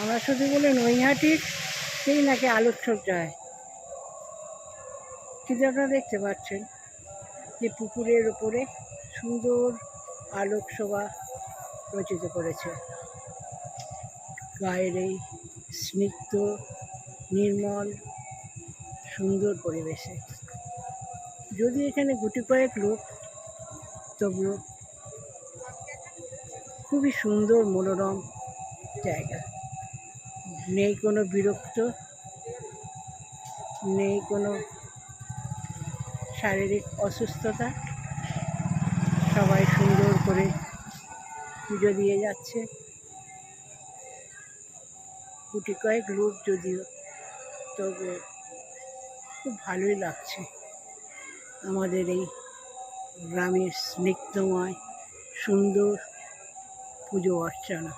আমরা শুধু বলে নৈহাটির সেই নাকি আলোকসজ্জা যায় কিন্তু আপনারা দেখতে পাচ্ছেন যে পুকুরের ওপরে সুন্দর আলোকশোভা রচিত করেছে। গায়ের এই স্নিগ্ধ, নির্মল, সুন্দর পরিবেশে। যদি এখানে গুটি কয়েক লোক তবু খুবই সুন্দর, মনোরম জায়গা। নেই কোনো বিরক্ত, নেই কোনো শারীরিক অসুস্থতা। সবাই সুন্দর করে পুজো দিয়ে যাচ্ছে। গুটি কয়েক লোক যদিও তবে খুব ভালোই লাগছে আমাদের এই গ্রামের স্নিগ্ধময়, সুন্দর পুজো অর্চনা।